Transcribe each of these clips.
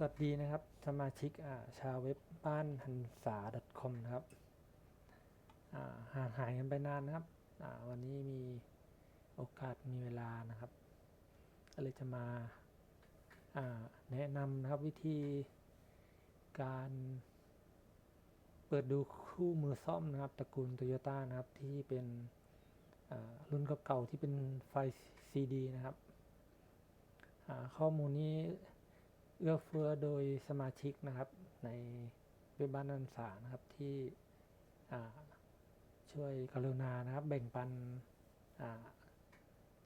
สวัสดีนะครับ สมาชิกชาวเว็บบ้านหันษา .com นะครับห่างหายกันไปนานนะครับ วันนี้มีโอกาสมีเวลานะครับก็เลยจะมาาแนะนำนะครับวิธีการเปิดดูคู่มือซ่อมนะครับตระกูลโตโยต้านะครับที่เป็นรุ่นเก่าๆที่เป็นไฟ CD นะครับข้อมูลนี้ เอื้อเฟื้อโดยสมาชิกนะครับในเว็บบ้านนันสานะครับที่ช่วยกรุณานะครับ แบ่งปัน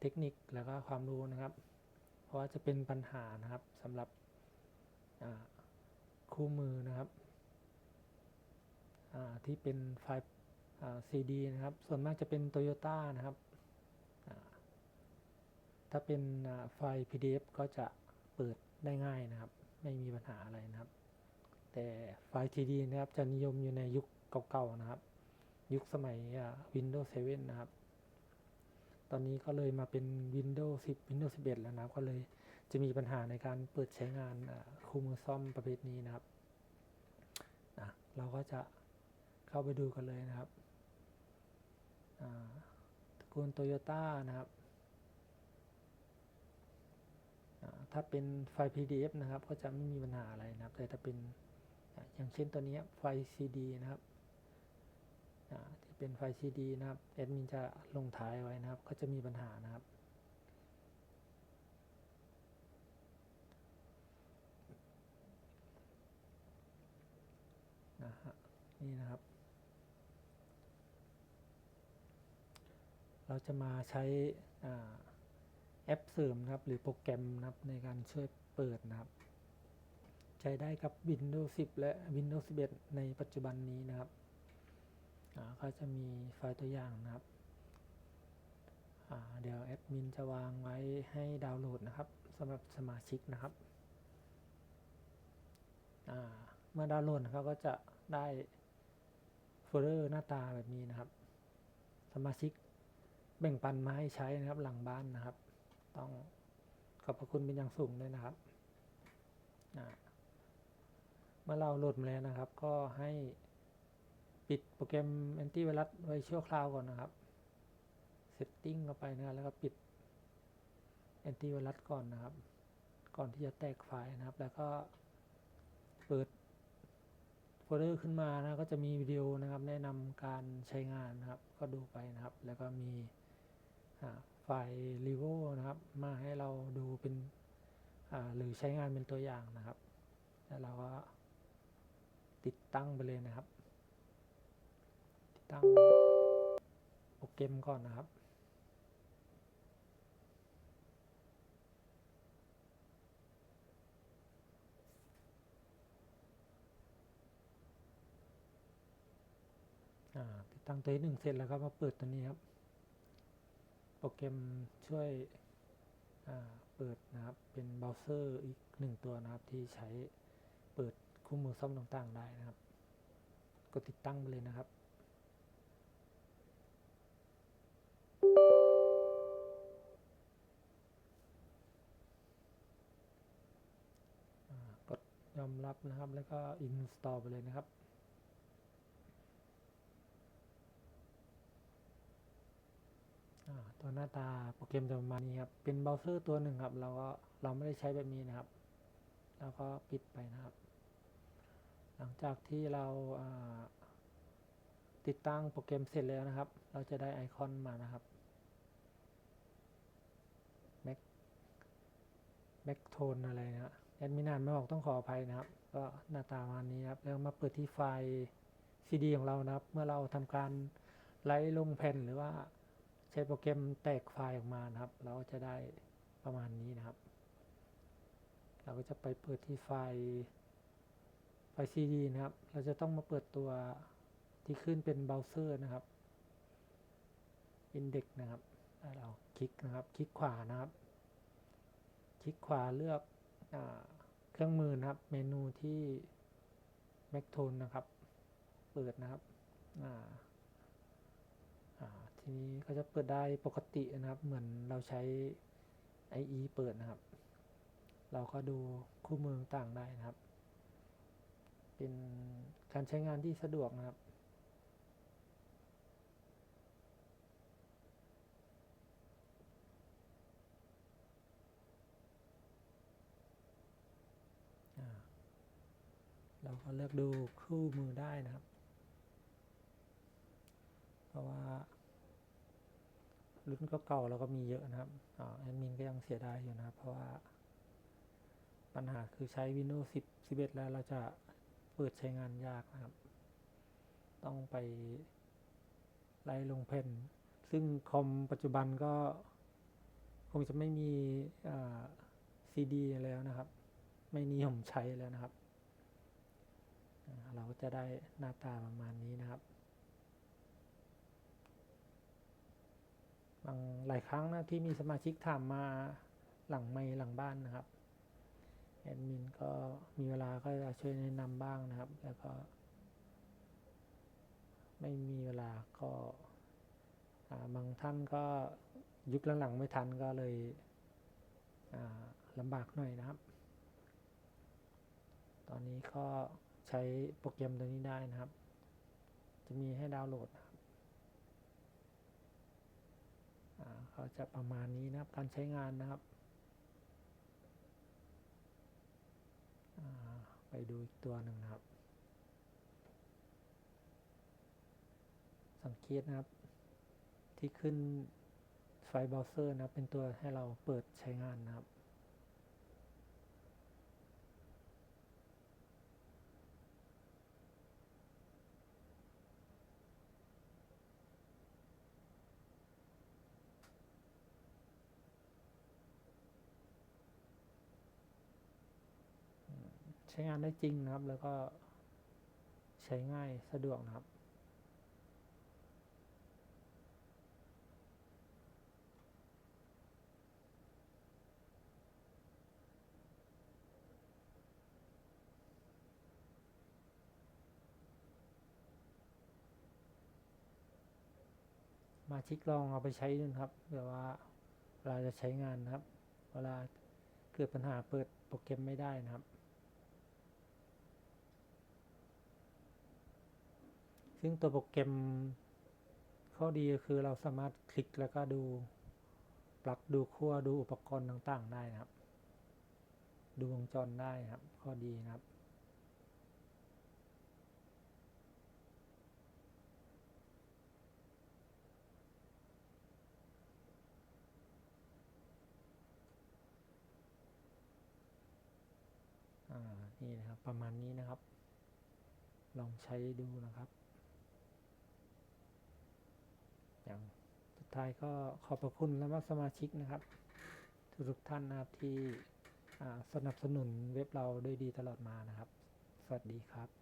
เทคนิคแล้วก็ความรู้นะครับ เพราะว่าจะเป็นปัญหานะครับสำหรับคู่มือนะครับที่เป็นไฟล์อ่า CD นะครับ ส่วนมากจะเป็นโตโยต้านะครับ ถ้าเป็นไฟล์ PDF ก็จะเปิด ได้ง่ายนะครับ ไม่มีปัญหาอะไรนะครับ แต่ไฟล์ TD นะครับจะนิยมอยู่ในยุคเก่าๆนะครับ ยุคสมัย Windows 7 นะครับ ตอนนี้ก็เลยมาเป็น Windows 10 Windows 11 แล้วนะครับ ก็เลยจะมีปัญหาในการเปิดใช้งานคู่มือซ่อมประเภทนี้นะครับนะเราก็จะเข้าไปดูกันเลยนะครับตระกูลโตโยต้านะครับ อ่า ถ้าเป็นไฟล์ PDF นะครับ ก็จะไม่มีปัญหาอะไรนะครับ แต่ถ้าเป็นอย่างเช่นตัวนี้ไฟล์ CD นะครับที่เป็นไฟล์ CD นะครับแอดมินจะลงท้ายไว้นะครับ ก็จะมีปัญหานะครับนะฮะนี่นะครับ เราจะมาใช้อ่า แอปเสริมนะครับหรือโปรแกรมนะครับในการช่วยเปิดนะครับ ใช้ได้กับ Windows 10 และ Windows 11 ในปัจจุบันนี้นะครับอ่าก็จะมีไฟล์ตัวอย่างนะครับเดี๋ยวแอดมินจะวางไว้ให้ดาวน์โหลดนะครับสำหรับสมาชิกนะครับเมื่อดาวน์โหลดนะครับก็จะได้โฟลเดอร์หน้าตาแบบนี้นะครับ สมาชิกแบ่งปันมาให้ใช้นะครับหลังบ้านนะครับ ต้องขอบพระคุณเป็นอย่างสูงด้วยนะครับเมื่อเราโหลดมาแล้วนะครับ ก็ให้ปิดโปรแกรมแอนตี้ไวรัสไว้ชั่วคราวก่อนนะครับเซตติ้งเข้าไปนะแล้วก็ปิดแอนตี้ไวรัสก่อนนะครับ ก่อนที่จะแตกไฟล์นะครับ แล้วก็เปิดโฟลเดอร์ขึ้นมานะก็จะมีวิดีโอนะครับ แนะนำการใช้งานนะครับ ก็ดูไปนะครับ แล้วก็มี อ่าไฟล์รีโวนะครับ มาให้เราดูเป็นหรือใช้งานเป็นตัวอย่างนะครับ แล้วเราก็ติดตั้งไปเลยนะครับ ติดตั้งโปรแกรมก่อนนะครับติดตั้งตัวที่หนึ่งเสร็จแล้วก็มาเปิดตัวนี้ครับ โปรแกรมช่วยเปิดนะครับ เป็นเบราว์เซอร์อีกหนึ่งตัวนะครับ ที่ใช้เปิดคู่มือซ่อมต่างๆได้นะครับ ก็ติดตั้งไปเลยนะครับกดยอมรับนะครับ แล้วก็ install ไปเลยนะครับ อ่า ตัวหน้าตาโปรแกรมจะประมาณนี้ครับ เป็นเบราว์เซอร์ตัวหนึ่งครับ เราก็เราไม่ได้ใช้แบบนี้นะครับแล้วก็ปิดไปนะครับ หลังจากที่เราาติดตั้งโปรแกรมเสร็จแล้วนะครับ เราจะได้ไอคอนมานะครับ Mac Mac Tone อะไรนะฮะแอดมินอ่านไม่ออกต้องขออภัยนะครับ ก็หน้าตาประมาณนี้ครับ แล้วมาเปิดที่ไฟล์ CD ของเรานะครับ เมื่อเราทำการไลฟ์ลงแผ่นหรือว่า ใช้โปรแกรมแตกไฟล์ออกมานะครับ เราก็จะได้ประมาณนี้นะครับ เราก็จะไปเปิดที่ไฟล์ไฟล์ CD นะครับ เราจะต้องมาเปิดตัวที่ขึ้นเป็นเบราว์เซอร์นะครับ Index นะครับเราคลิกนะครับ คลิกขวานะครับ คลิกขวาเลือกอเครื่องมือนะครับ เมนูที่ Mac t o n นะครับ เปิดนะครับอ่า ทีนี้ก็จะเปิดได้ปกตินะครับ เหมือนเราใช้ IE เปิดนะครับ เราก็ดูคู่มือต่างได้นะครับ เป็นการใช้งานที่สะดวกนะครับเราก็เลือกดูคู่มือได้นะครับ เพราะว่า รุ่นก็เก่าๆเราก็มีเยอะนะครับอ่าแอดมินก็ยังเสียดายอยู่นะครับ เพราะว่า ปัญหาคือใช้ Windows 10 11 แล้วเราจะเปิดใช้งานยากนะครับ ต้องไปไล่ลงเพนซึ่งคอมปัจจุบันก็คงจะไม่มีซีดีแล้วนะครับ ไม่นิยมใช้แล้วนะครับ เราก็จะได้หน้าตาประมาณนี้นะครับ บางหลายครั้งนะที่มีสมาชิกถามมาหลังไม่หลังบ้านนะครับแอดมินก็มีเวลาก็จะช่วยแนะนำบ้างนะครับ แล้วก็ ไม่มีเวลาก็าบางท่านก็ยุคหลังๆไม่ทันก็เลยลำบากหน่อยนะครับ ตอนนี้ก็ใช้โปรแกรมตัวนี้ได้นะครับ จะมีให้ดาวน์โหลด เขาก็จะประมาณนี้นะครับการใช้งานนะครับ ไปดูอีกตัวหนึ่งนะครับ สังเกตนะครับ ที่ขึ้นไฟเบราว์เซอร์นะครับเป็นตัวให้เราเปิดใช้งานนะครับ ใช้งานได้จริงนะครับ แล้วก็ใช้ง่ายสะดวกนะครับ มาชิกลองเอาไปใช้ดูนะครับเผื่อว่าเวลาจะใช้งานนะครับ เวลาเกิดปัญหาเปิดโปรแกรมไม่ได้นะครับ ซึ่งตัวโปรแกรมข้อดีก็คือเราสามารถคลิกแล้วก็ดูปลั๊กดูขั้วดูอุปกรณ์ต่างๆ ได้นะครับ ดูวงจรได้ครับ ข้อดีนะครับนี่นะครับประมาณนี้นะครับ ลองใช้ดูนะครับ อย่างสุดท้ายก็ขอบพระคุณและมาสมาชิกนะครับ ทุกท่านนะครับที่สนับสนุนเว็บเราด้วยดีตลอดมานะครับ สวัสดีครับ